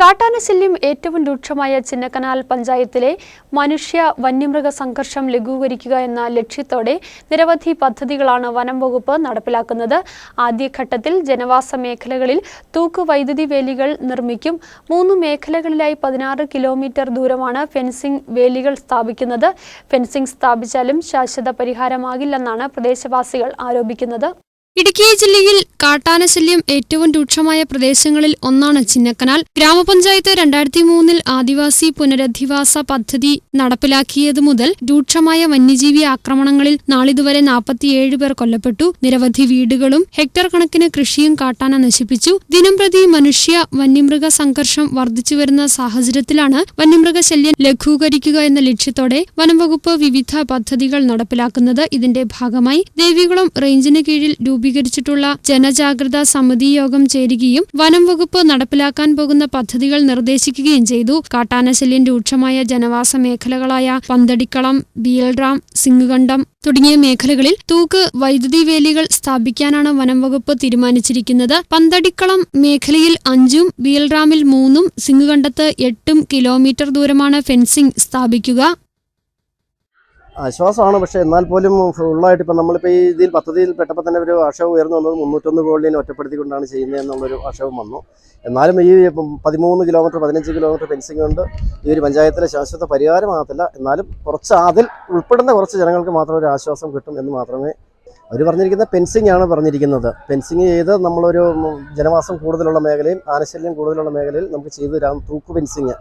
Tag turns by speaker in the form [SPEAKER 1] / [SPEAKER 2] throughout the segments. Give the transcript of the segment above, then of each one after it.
[SPEAKER 1] കാട്ടാനശല്യം ഏറ്റവും രൂക്ഷമായ ചിന്നക്കനാൽ പഞ്ചായത്തിലെ മനുഷ്യ വന്യമൃഗ സംഘർഷം ലഘൂകരിക്കുക എന്ന ലക്ഷ്യത്തോടെ നിരവധി പദ്ധതികളാണ് വനം വകുപ്പ് നടപ്പിലാക്കുന്നത്. ആദ്യഘട്ടത്തിൽ ജനവാസ മേഖലകളിൽ തൂക്ക് വൈദ്യുതി വേലികൾ നിർമ്മിക്കും. മൂന്ന് മേഖലകളിലായി പതിനാറ് കിലോമീറ്റർ ദൂരമാണ് ഫെൻസിംഗ് വേലികൾ സ്ഥാപിക്കുന്നത്. ഫെൻസിംഗ് സ്ഥാപിച്ചാലും ശാശ്വത പരിഹാരമാകില്ലെന്നാണ് പ്രദേശവാസികൾ ആരോപിക്കുന്നത്. ഇടുക്കി ജില്ലയിൽ കാട്ടാനശല്യം ഏറ്റവും രൂക്ഷമായ പ്രദേശങ്ങളിൽ ഒന്നാണ് ചിന്നക്കനാൽ. ഗ്രാമപഞ്ചായത്ത് രണ്ടായിരത്തി മൂന്നിൽ ആദിവാസി പുനരധിവാസ പദ്ധതി നടപ്പിലാക്കിയതു മുതൽ രൂക്ഷമായ വന്യജീവി ആക്രമണങ്ങളിൽ നാളിതുവരെ നാൽപ്പത്തിയേഴ് പേർ കൊല്ലപ്പെട്ടു. നിരവധി വീടുകളും ഹെക്ടർ കണക്കിന് കൃഷിയും കാട്ടാന നശിപ്പിച്ചു. ദിനംപ്രതി മനുഷ്യ വന്യമൃഗ സംഘർഷം വർദ്ധിച്ചുവരുന്ന സാഹചര്യത്തിലാണ് വന്യമൃഗ വന്യമൃഗശല്യം ലഘൂകരിക്കുക എന്ന ലക്ഷ്യത്തോടെ വനംവകുപ്പ് വിവിധ പദ്ധതികൾ നടപ്പിലാക്കുന്നത്. ഇതിന്റെ ഭാഗമായി ദേവികുളം റേഞ്ചിന് കീഴിൽ രൂപീകരിച്ചിട്ടുള്ള ജനജാഗ്രതാ സമിതി യോഗം ചേരുകയും വനം വകുപ്പ് നടപ്പിലാക്കാൻ പോകുന്ന പദ്ധതികൾ നിർദ്ദേശിക്കുകയും ചെയ്തു. കാട്ടാനശല്യം രൂക്ഷമായ ജനവാസ മേഖലകളായ പന്തടിക്കളം ബിയൽറാം സിംഗുകണ്ഠം തുടങ്ങിയ മേഖലകളിൽ തൂക്ക് വൈദ്യുതി വേലികൾ സ്ഥാപിക്കാനാണ് വനം വകുപ്പ് തീരുമാനിച്ചിരിക്കുന്നത്. പന്തടിക്കളം മേഖലയിൽ അഞ്ചും ബിയൽറാമിൽ മൂന്നും സിംഗുകണ്ഠത്ത് എട്ടും കിലോമീറ്റർ ദൂരമാണ് ഫെൻസിംഗ് സ്ഥാപിക്കുക.
[SPEAKER 2] ആശ്വാസമാണ്. പക്ഷേ എന്നാൽ പോലും ഫുള്ളായിട്ട് ഇപ്പം നമ്മളിപ്പോൾ ഈ ഇതിൽ പദ്ധതിയിൽ പെട്ടപ്പോൾ തന്നെ ഒരു ആക്ഷേപം ഉയർന്നു വന്നത് മുന്നൂറ്റൊന്ന് കോളിനെ ഒറ്റപ്പെടുത്തിക്കൊണ്ടാണ് ചെയ്യുന്നത് എന്നുള്ളൊരു ആക്ഷേപം വന്നു. എന്നാലും ഈ പതിമൂന്ന് കിലോമീറ്റർ പതിനഞ്ച് കിലോമീറ്റർ ഫെൻസിങ് കൊണ്ട് ഈ ഒരു പഞ്ചായത്തിലെ ശാശ്വത പരിഹാരമാകത്തില്ല എന്നാലും കുറച്ച് അതിൽ ഉൾപ്പെടുന്ന കുറച്ച് ജനങ്ങൾക്ക് മാത്രം ഒരു ആശ്വാസം കിട്ടും എന്ന് മാത്രമേ അവർ പറഞ്ഞിരിക്കുന്നത് പെൻസിങ് ആണ് പറഞ്ഞിരിക്കുന്നത്. പെൻസിങ് ചെയ്ത് നമ്മളൊരു ജനവാസം കൂടുതലുള്ള മേഖലയും ആനശല്യം കൂടുതലുള്ള മേഖലയിൽ നമുക്ക് ചെയ്ത് തരാം തൂക്ക് പെൻസിങ്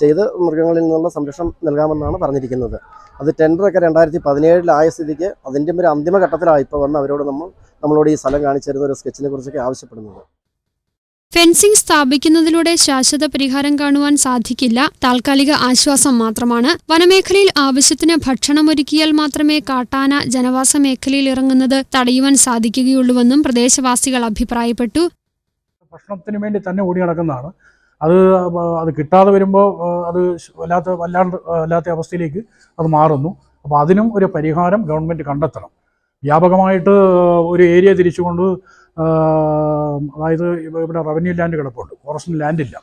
[SPEAKER 2] ചെയ്ത് മൃഗങ്ങളിൽ നിന്നുള്ള സംരക്ഷണം നൽകാമെന്നാണ് പറഞ്ഞിരിക്കുന്നത്. അത് ടെൻഡറൊക്കെ രണ്ടായിരത്തി പതിനേഴിലായ സ്ഥിതിക്ക് അതിന്റെ ഒരു അന്തിമ ഘട്ടത്തിലാണ് ഇപ്പോൾ വന്ന് അവരോട് നമ്മൾ നമ്മളോട് ഈ സ്ഥലം കാണിച്ചു തരുന്ന ഒരു സ്കെച്ചിനെ കുറിച്ചൊക്കെ ആവശ്യപ്പെടുന്നത്.
[SPEAKER 1] ഫെൻസിംഗ് സ്ഥാപിക്കുന്നതിലൂടെ ശാശ്വത പരിഹാരം കാണുവാൻ സാധിക്കില്ല. താൽക്കാലിക ആശ്വാസം മാത്രമാണ്. വനമേഖലയിൽ ആവശ്യത്തിന് ഭക്ഷണമൊരുക്കിയാൽ മാത്രമേ കാട്ടാന ജനവാസ മേഖലയിൽ ഇറങ്ങുന്നത് തടയുവാൻ സാധിക്കുകയുള്ളൂവെന്നും പ്രദേശവാസികൾ അഭിപ്രായപ്പെട്ടു.
[SPEAKER 3] ഭക്ഷണത്തിന് വേണ്ടി തന്നെ ഓടി നടക്കുന്നതാണ്. അത് അത് കിട്ടാതെ വരുമ്പോൾ അത് വല്ലാത്ത വല്ലാണ്ട് വല്ലാത്ത അവസ്ഥയിലേക്ക് അത് മാറുന്നു. അപ്പോൾ അതിനും ഒരു പരിഹാരം ഗവൺമെന്റ് കണ്ടെത്തണം. വ്യാപകമായിട്ട് ഒരു ഏരിയ തിരിച്ചുകൊണ്ട് അതായത് ഇവ- ഇവിടെ റവന്യൂ ലാൻഡ് കിടപ്പുണ്ട്. ഫോറസ്റ്റിന് ലാൻഡില്ല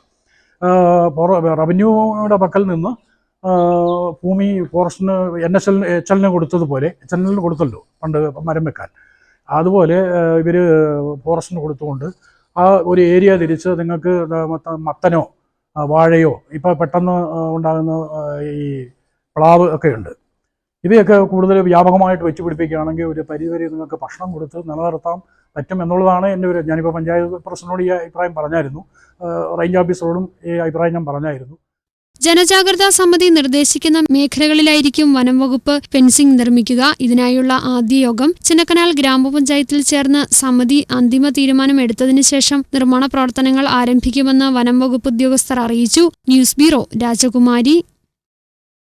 [SPEAKER 3] റവന്യൂയുടെ പക്കൽ നിന്ന് ഭൂമി ഫോറസ്റ്റിന് എൻ എസ് എൽ എച്ച് എല്ലിന് കൊടുത്തതുപോലെ എച്ച് എല്ലിന് കൊടുത്തല്ലോ പണ്ട് മരം വെക്കാൻ. അതുപോലെ ഇവർ ഫോറസ്റ്റിന് കൊടുത്തുകൊണ്ട് ആ ഒരു ഏരിയ തിരിച്ച് നിങ്ങൾക്ക് മത്തനോ വാഴയോ ഇപ്പോൾ പെട്ടെന്ന് ഉണ്ടാകുന്ന ഈ പ്ലാവ് ഒക്കെ ഉണ്ട്. ഇവയൊക്കെ കൂടുതൽ വ്യാപകമായിട്ട് വെച്ച് പിടിപ്പിക്കുകയാണെങ്കിൽ ഒരു പരിധിവരെ നിങ്ങൾക്ക് ഭക്ഷണം കൊടുത്ത് നിലനിർത്താൻ പറ്റും എന്നുള്ളതാണ് എന്റെ ഒരു ഞാനിപ്പോൾ പഞ്ചായത്ത് പ്രസിഡന്റിനോട് ഈ അഭിപ്രായം പറഞ്ഞായിരുന്നു. റേഞ്ച് ഓഫീസറോടും ഈ അഭിപ്രായം ഞാൻ പറഞ്ഞായിരുന്നു.
[SPEAKER 1] ജനജാഗ്രതാ സമിതി നിർദ്ദേശിക്കുന്ന മേഖലകളിലായിരിക്കും വനം വകുപ്പ് ഫെൻസിംഗ് നിർമ്മിക്കുക. ഇതിനായുള്ള ആദ്യ യോഗം ചിന്നക്കനാൽ ഗ്രാമപഞ്ചായത്തിൽ ചേർന്ന് സമിതി അന്തിമ തീരുമാനം എടുത്തതിനു ശേഷം നിർമ്മാണ പ്രവർത്തനങ്ങൾ ആരംഭിക്കുമെന്ന് വനം വകുപ്പ് ഉദ്യോഗസ്ഥർ അറിയിച്ചു. ന്യൂസ് ബ്യൂറോ രാജകുമാരി.